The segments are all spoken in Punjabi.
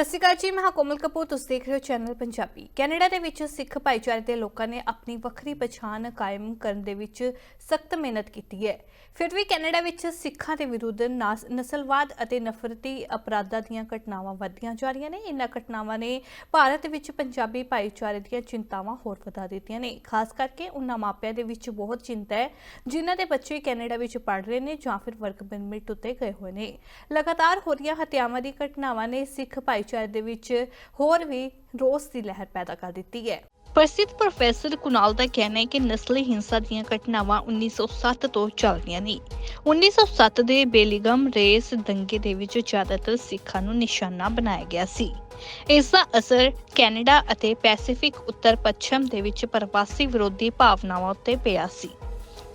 ਸਤਿ ਸ਼੍ਰੀ ਅਕਾਲ ਜੀ, ਮੈਂ ਕੋਮਲ ਕਪੂਰ, ਤੁਸੀਂ ਦੇਖ ਰਹੇ ਹੋ ਚੈਨਲ ਪੰਜਾਬੀ। ਕੈਨੇਡਾ ਦੇ ਵਿੱਚ ਸਿੱਖ ਭਾਈਚਾਰੇ ਦੇ ਲੋਕਾਂ ਨੇ ਆਪਣੀ ਵੱਖਰੀ ਪਛਾਣ ਕਾਇਮ ਕਰਨ ਦੇ ਵਿੱਚ ਸਖਤ ਮਿਹਨਤ ਕੀਤੀ ਹੈ। ਫਿਰ ਵੀ ਕੈਨੇਡਾ ਵਿੱਚ ਸਿੱਖਾਂ ਦੇ ਵਿਰੁੱਧ ਨਸਲਵਾਦ ਅਤੇ ਨਫ਼ਰਤੀ ਅਪਰਾਧਾਂ ਦੀਆਂ ਘਟਨਾਵਾਂ ਵੱਧਦੀਆਂ ਜਾ ਰਹੀਆਂ ਨੇ। ਇਨ੍ਹਾਂ ਘਟਨਾਵਾਂ ਨੇ ਭਾਰਤ ਵਿੱਚ ਪੰਜਾਬੀ ਭਾਈਚਾਰੇ ਦੀਆਂ ਚਿੰਤਾਵਾਂ ਹੋਰ ਵਧਾ ਦਿੱਤੀਆਂ ਨੇ। ਖਾਸ ਕਰਕੇ ਉਹਨਾਂ ਮਾਪਿਆਂ ਦੇ ਵਿੱਚ ਬਹੁਤ ਚਿੰਤਾ ਹੈ, ਜਿਨ੍ਹਾਂ ਦੇ ਬੱਚੇ ਕੈਨੇਡਾ ਵਿੱਚ ਪੜ੍ਹ ਰਹੇ ਨੇ ਜਾਂ ਫਿਰ ਵਰਕ ਪਰਮਿਟ ਉੱਤੇ ਗਏ ਹੋਏ ਨੇ। ਲਗਾਤਾਰ ਹੋ ਰਹੀਆਂ ਹੱਤਿਆਵਾਂ ਦੀ ਘਟਨਾਵਾਂ ਨੇ ਸਿੱਖ ਭਾਈ ਭਾਈਚਾਰੇ ਦੇ ਵਿੱਚ ਹੋਰ ਵੀ ਰੋਸ ਦੀ ਲਹਿਰ ਪੈਦਾ ਕਰ ਦਿੱਤੀ ਹੈ। ਪ੍ਰਸਿੱਧ ਪ੍ਰੋਫੈਸਰ ਕੁਨਾਲ ਦਾ ਕਹਿਣਾ ਹੈ ਕਿ ਨਸਲੀ ਹਿੰਸਾ ਦੀਆਂ ਘਟਨਾਵਾਂ 1907 ਤੋਂ ਚੱਲ ਨੇ। 1907 ਦੇ ਬੇਲੀਗਮ ਰੇਸ ਦੰਗੇ ਦੇ ਵਿੱਚ ਜ਼ਿਆਦਾਤਰ ਸਿੱਖਾਂ ਨੂੰ ਨਿਸ਼ਾਨਾ ਬਣਾਇਆ ਗਿਆ ਸੀ। ਇਸ ਦਾ ਅਸਰ ਕੈਨੇਡਾ ਅਤੇ ਪੈਸੀਫਿਕ ਉੱਤਰ ਪੱਛਮ ਦੇ ਵਿੱਚ ਪ੍ਰਵਾਸੀ ਵਿਰੋਧੀ ਭਾਵਨਾਵਾਂ ਉੱਤੇ ਪਿਆ ਸੀ।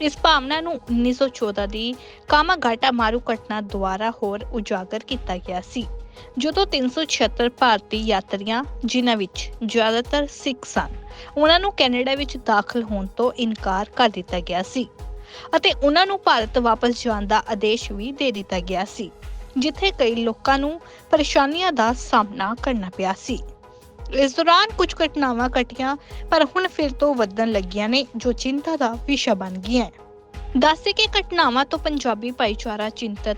ਇਸ ਭਾਵਨਾ ਨੂੰ 1914 ਦੀ ਕਾਮਾਗਾਟਾ ਮਾਰੂ ਘਟਨਾ ਦੁਆਰਾ ਹੋਰ ਉਜਾਗਰ ਕੀਤਾ ਗਿਆ ਸੀ, ਜਦੋਂ 376 ਭਾਰਤੀ ਯਾਤਰੀਆਂ, ਜਿਨ੍ਹਾਂ ਵਿੱਚ ਜ਼ਿਆਦਾਤਰ ਸਿੱਖ ਸਨ, ਉਹਨਾਂ ਨੂੰ ਕੈਨੇਡਾ ਵਿੱਚ ਦਾਖਲ ਹੋਣ ਤੋਂ ਇਨਕਾਰ ਕਰ ਦਿੱਤਾ ਗਿਆ ਸੀ ਅਤੇ ਉਹਨਾਂ ਨੂੰ ਭਾਰਤ ਵਾਪਸ ਜਾਣ ਦਾ ਆਦੇਸ਼ ਵੀ ਦੇ ਦਿੱਤਾ ਗਿਆ ਸੀ, ਜਿੱਥੇ ਕਈ ਲੋਕਾਂ ਨੂੰ ਪਰੇਸ਼ਾਨੀਆਂ ਦਾ ਸਾਹਮਣਾ ਕਰਨਾ ਪਿਆ ਸੀ। ਇਸ ਦੌਰਾਨ ਕੁਝ ਘਟਨਾਵਾਂ ਘਟੀਆਂ, ਪਰ ਹੁਣ ਫਿਰ ਤੋਂ ਵਧਣ ਲੱਗੀਆਂ ਨੇ, ਜੋ ਚਿੰਤਾ ਦਾ ਵਿਸ਼ਾ ਬਣ ਗਈਆਂ ਦੱਸੇ ਕਿ ਘਟਨਾਵਾਂ ਤੋਂ ਪੰਜਾਬੀ ਭਾਈਚਾਰਾ ਚਿੰਤਤ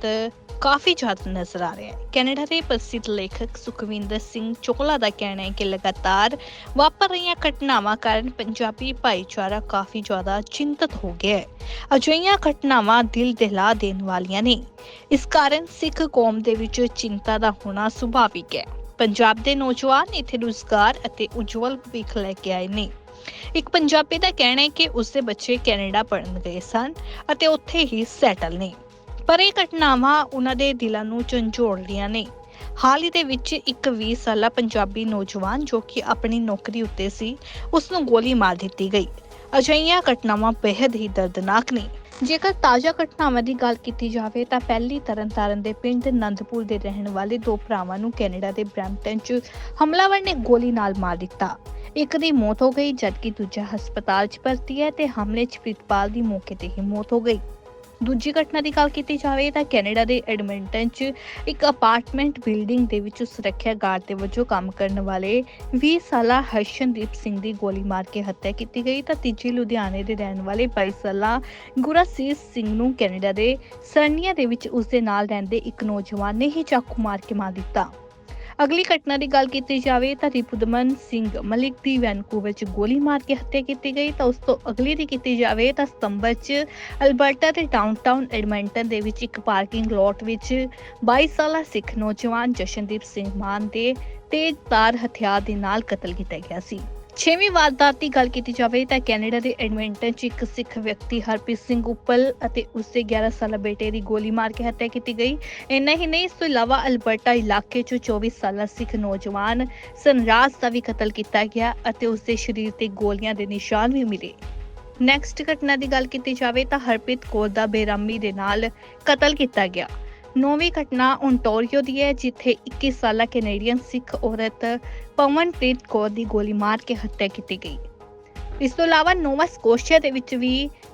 ਕਾਫੀ ਜ਼ਿਆਦਾ ਨਜ਼ਰ ਆ ਰਿਹਾ ਹੈ। ਕੈਨੇਡਾ ਦੇ ਪ੍ਰਸਿੱਧ ਲੇਖਕ ਸੁਖਵਿੰਦਰ ਸਿੰਘ ਚੋਹਲਾ ਦਾ ਕਹਿਣਾ ਹੈ ਕਿ ਲਗਾਤਾਰ ਵਾਪਰ ਰਹੀਆਂ ਘਟਨਾਵਾਂ ਕਾਰਨ ਪੰਜਾਬੀ ਭਾਈਚਾਰਾ ਕਾਫੀ ਜ਼ਿਆਦਾ ਚਿੰਤਤ ਹੋ ਗਿਆ ਹੈ। ਅਜਿਹੀਆਂ ਘਟਨਾਵਾਂ ਦਿਲ ਦਹਿਲਾ ਦੇਣ ਵਾਲੀਆਂ ਨੇ। ਇਸ ਕਾਰਨ ਸਿੱਖ ਕੌਮ ਦੇ ਵਿੱਚ ਚਿੰਤਾ ਦਾ ਹੋਣਾ ਸੁਭਾਵਿਕ ਹੈ। ਪੰਜਾਬ ਦੇ ਨੌਜਵਾਨ ਇੱਥੇ ਰੁਜ਼ਗਾਰ ਅਤੇ ਉਜਵਲ ਭਵਿੱਖ ਲੈ ਕੇ ਆਏ ਨੇ। ਇੱਕ ਪੰਜਾਬੀ ਦਾ ਕਹਿਣਾ ਹੈ ਕਿ ਉਸਦੇ ਬੱਚੇ ਕੈਨੇਡਾ ਪੜ੍ਹਨ ਗਏ ਸਨ ਅਤੇ ਉੱਥੇ ਹੀ ਸੈਟਲ ਨੇ। ਪਰ ਇਹ ਘਟਨਾਵਾਂ ਉਹਨਾਂ ਦੇ ਦਿਲਾਂ ਨੂੰ ਝੰਜੋੜਦੀਆਂ ਨੇ। ਹਾਲ ਹੀ ਦੇ ਵਿੱਚ ਇੱਕ 20 ਸਾਲਾ ਪੰਜਾਬੀ ਨੌਜਵਾਨ ਜੋ ਕਿ ਆਪਣੀ ਨੌਕਰੀ ਉੱਤੇ ਸੀ ਉਸ ਨੂੰ ਗੋਲੀ ਮਾਰ ਦਿੱਤੀ ਗਈ। ਅਜਿਹੀਆਂ ਘਟਨਾਵਾਂ ਬੇहद ਹੀ ਦਰਦਨਾਕ ਨੇ। ਜੇਕਰ ਤਾਜ਼ਾ ਘਟਨਾਵਾਂ ਦੀ ਗੱਲ ਕੀਤੀ ਜਾਵੇ, ਤਾਂ ਪਹਿਲੀ ਤਰਨਤਾਰਨ ਦੇ ਪਿੰਡ ਨੰਦਪੁਰ ਦੇ ਰਹਿਣ ਵਾਲੇ ਦੋ ਭਰਾਵਾਂ ਨੂੰ ਕੈਨੇਡਾ ਦੇ ਬ੍ਰੈਂਪਟਨ 'ਚ ਹਮਲਾਵਰ ਨੇ ਗੋਲੀ ਨਾਲ ਮਾਰ ਦਿੱਤਾ। ਇੱਕ ਦੀ ਮੌਤ ਹੋ ਗਈ, ਜਦਕਿ ਦੂਜਾ ਹਸਪਤਾਲ 'ਚ ਭਰਤੀ ਹੈ ਤੇ ਹਮਲੇ 'ਚ ਪ੍ਰਿਤਪਾਲ ਦੀ ਮੌਕੇ ਤੇ ਹੀ ਮੌਤ ਹੋ ਗਈ। ਦੂਜੀ ਘਟਨਾ ਦੀ ਗੱਲ ਕੀਤੀ ਜਾਵੇ ਤਾਂ ਕੈਨੇਡਾ ਦੇ ਐਡਮਿੰਟਨ 'ਚ ਇੱਕ ਅਪਾਰਟਮੈਂਟ ਬਿਲਡਿੰਗ ਦੇ ਵਿੱਚ ਸੁਰੱਖਿਆ ਗਾਰਡ ਦੇ ਵਜੋਂ ਕੰਮ ਕਰਨ ਵਾਲੇ 20 ਸਾਲਾ ਹਰਸ਼ਨਦੀਪ ਸਿੰਘ ਦੀ ਗੋਲੀ ਮਾਰ ਕੇ ਹੱਤਿਆ ਕੀਤੀ ਗਈ। ਤਾਂ ਤੀਜੀ ਲੁਧਿਆਣੇ ਦੇ ਰਹਿਣ ਵਾਲੇ 22 ਸਾਲਾ ਗੁਰਾਸੀਸ ਸਿੰਘ ਨੂੰ ਕੈਨੇਡਾ ਦੇ ਸਰਨੀਆ ਦੇ ਵਿੱਚ ਉਸ ਦੇ ਨਾਲ ਰਹਿੰਦੇ ਇੱਕ ਨੌਜਵਾਨ ਨੇ ਹੀ ਚਾਕੂ ਮਾਰ ਕੇ ਮਾਰ ਦਿੱਤਾ। ਅਗਲੀ ਘਟਨਾ ਦੀ ਗੱਲ ਕੀਤੀ ਜਾਵੇ ਤਾਂ ਰਿਪੁਦਮਨ ਸਿੰਘ ਮਲਿਕ ਦੀ ਵੈਨਕੂਵਰ 'ਚ ਗੋਲੀ ਮਾਰ ਕੇ ਹੱਤਿਆ ਕੀਤੀ ਗਈ ਤਾਂ ਉਸ ਤੋਂ ਅਗਲੀ ਦੀ ਕੀਤੀ ਜਾਵੇ ਤਾਂ ਸਤੰਬਰ 'ਚ ਅਲਬਰਟਾ ਦੇ ਡਾਊਨਟਾਊਨ ਐਡਮਿੰਟਨ ਦੇ ਵਿੱਚ ਇੱਕ ਪਾਰਕਿੰਗ ਲੋਟ ਵਿੱਚ 22 ਸਾਲਾ ਸਿੱਖ ਨੌਜਵਾਨ ਜਸ਼ਨਦੀਪ ਸਿੰਘ ਮਾਨ ਦੇ ਤੇਜ਼ਧਾਰ ਹਥਿਆਰ ਦੇ ਨਾਲ ਕਤਲ ਕੀਤਾ ਗਿਆ ਸੀ। ਛੇਵੀਂ ਵਾਰਦਾਤ ਦੀ ਗੱਲ ਕੀਤੀ ਜਾਵੇ ਤਾਂ ਕੈਨੇਡਾ ਦੇ ਐਡਮਿੰਟਨ 'ਚ ਇੱਕ ਸਿੱਖ ਵਿਅਕਤੀ ਹਰਪ੍ਰੀਤ ਸਿੰਘ ਉੱਪਲ ਅਤੇ ਉਸਦੇ 11 ਸਾਲਾ ਬੇਟੇ ਦੀ ਗੋਲੀ ਮਾਰ ਕੇ ਹੱਤਿਆ ਕੀਤੀ ਗਈ। ਇੰਨਾ ਹੀ ਨਹੀਂ, ਇਸ ਤੋਂ ਇਲਾਵਾ ਅਲਬਰਟਾ ਇਲਾਕੇ 'ਚ 24 ਸਾਲਾ ਸਿੱਖ ਨੌਜਵਾਨ ਸਨਰਾਜ ਦਾ ਵੀ ਕਤਲ ਕੀਤਾ ਗਿਆ ਅਤੇ ਉਸਦੇ ਸਰੀਰ ਤੇ ਗੋਲੀਆਂ ਦੇ ਨਿਸ਼ਾਨ ਵੀ ਮਿਲੇ। ਨੈਕਸਟ ਘਟਨਾ ਦੀ ਗੱਲ ਕੀਤੀ ਜਾਵੇ ਤਾਂ ਹਰਪ੍ਰੀਤ ਕੌਰ ਦਾ ਬੇਰਾਮੀ ਦੇ ਨਾਲ ਕਤਲ ਕੀਤਾ ਗਿਆ। ਨੌਵੀਂ ਘਟਨਾ ਓਨਟਾਰੀਓ ਦੀ ਹੈ, ਜਿੱਥੇ 21 ਸਾਲਾ ਕੈਨੇਡੀਅਨ ਸਿੱਖ ਔਰਤ ਪਵਨਪ੍ਰੀਤ ਕੌਰ ਦੀ ਗੋਲੀ ਮਾਰ ਕੇ ਹੱਤਿਆ ਕੀਤੀ ਗਈ। ਇਸ ਤੋਂ ਇਲਾਵਾ ਨੋਵਾ ਸਕੋਸ਼ੀਆ ਦੇ ਵਿੱਚ ਵੀ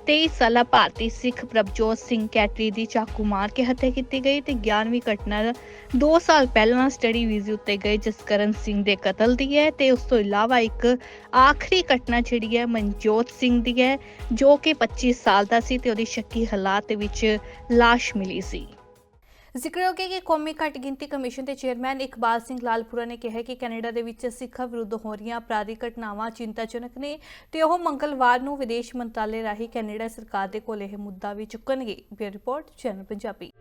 23 ਸਾਲਾ ਭਾਰਤੀ ਸਿੱਖ ਪ੍ਰਭਜੋਤ ਸਿੰਘ ਕੈਟਰੀ ਦੀ ਚਾਕੂ ਮਾਰ ਕੇ ਹੱਤਿਆ ਕੀਤੀ ਗਈ ਤੇ 11ਵੀਂ ਘਟਨਾ 2 ਸਾਲ ਪਹਿਲਾਂ ਸਟੱਡੀ ਵੀਜ਼ੇ ਉੱਤੇ ਗਏ ਜਸਕਰਨ ਸਿੰਘ ਦੇ ਕਤਲ ਦੀ ਹੈ ਤੇ ਉਸ ਤੋਂ ਇਲਾਵਾ ਇੱਕ ਆਖਰੀ ਘਟਨਾ ਜਿਹੜੀ ਹੈ ਮਨਜੋਤ ਸਿੰਘ ਦੀ ਹੈ, ਜੋ ਕਿ 25 ਸਾਲ ਦਾ ਸੀ ਤੇ ਉਹਦੀ ਸ਼ੱਕੀ ਹਾਲਾਤ ਵਿੱਚ ਲਾਸ਼ ਮਿਲੀ ਸੀ। ਜ਼ਿਕਰਯੋਗ ਹੈ ਕਿ ਕੌਮੀ ਘੱਟ ਗਿਣਤੀ ਕਮਿਸ਼ਨ ਦੇ ਚੇਅਰਮੈਨ ਇਕਬਾਲ ਸਿੰਘ ਲਾਲਪੁਰਾ ਨੇ ਕਿਹਾ ਕਿ ਕੈਨੇਡਾ ਦੇ ਵਿੱਚ ਸਿੱਖਾਂ ਵਿਰੁੱਧ ਹੋ ਰਹੀਆਂ ਅਪਰਾਧਿਕ ਘਟਨਾਵਾਂ ਚਿੰਤਾਜਨਕ ਨੇ ਤੇ ਉਹ ਮੰਗਲਵਾਰ ਨੂੰ ਵਿਦੇਸ਼ ਮੰਤਰਾਲੇ ਰਾਹੀਂ ਕੈਨੇਡਾ ਸਰਕਾਰ ਦੇ ਕੋਲ ਇਹ ਮੁੱਦਾ ਵੀ ਚੁੱਕਣਗੇ। Bureau report, channel Punjabi.